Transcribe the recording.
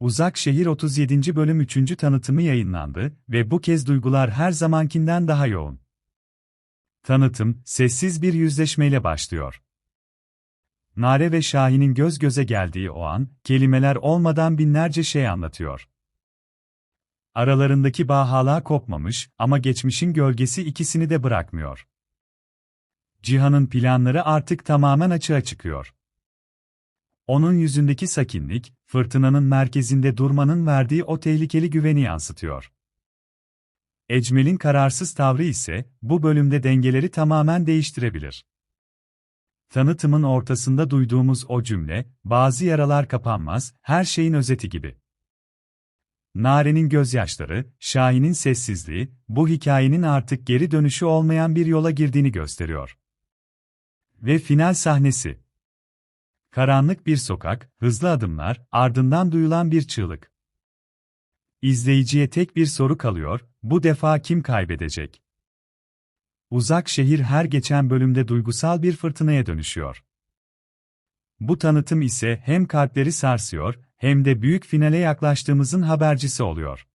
Uzak Şehir 37. bölüm 3. tanıtımı yayınlandı ve bu kez duygular her zamankinden daha yoğun. Tanıtım, sessiz bir yüzleşmeyle başlıyor. Nare ve Şahin'in göz göze geldiği o an, kelimeler olmadan binlerce şey anlatıyor. Aralarındaki bağ hala kopmamış ama geçmişin gölgesi ikisini de bırakmıyor. Cihan'ın planları artık tamamen açığa çıkıyor. Onun yüzündeki sakinlik, fırtınanın merkezinde durmanın verdiği o tehlikeli güveni yansıtıyor. Ecmel'in kararsız tavrı ise, bu bölümde dengeleri tamamen değiştirebilir. Tanıtımın ortasında duyduğumuz o cümle, bazı yaralar kapanmaz, her şeyin özeti gibi. Nare'nin gözyaşları, Şahin'in sessizliği, bu hikayenin artık geri dönüşü olmayan bir yola girdiğini gösteriyor. Ve final sahnesi. Karanlık bir sokak, hızlı adımlar, ardından duyulan bir çığlık. İzleyiciye tek bir soru kalıyor, bu defa kim kaybedecek? Uzak şehir her geçen bölümde duygusal bir fırtınaya dönüşüyor. Bu tanıtım ise hem kalpleri sarsıyor, hem de büyük finale yaklaştığımızın habercisi oluyor.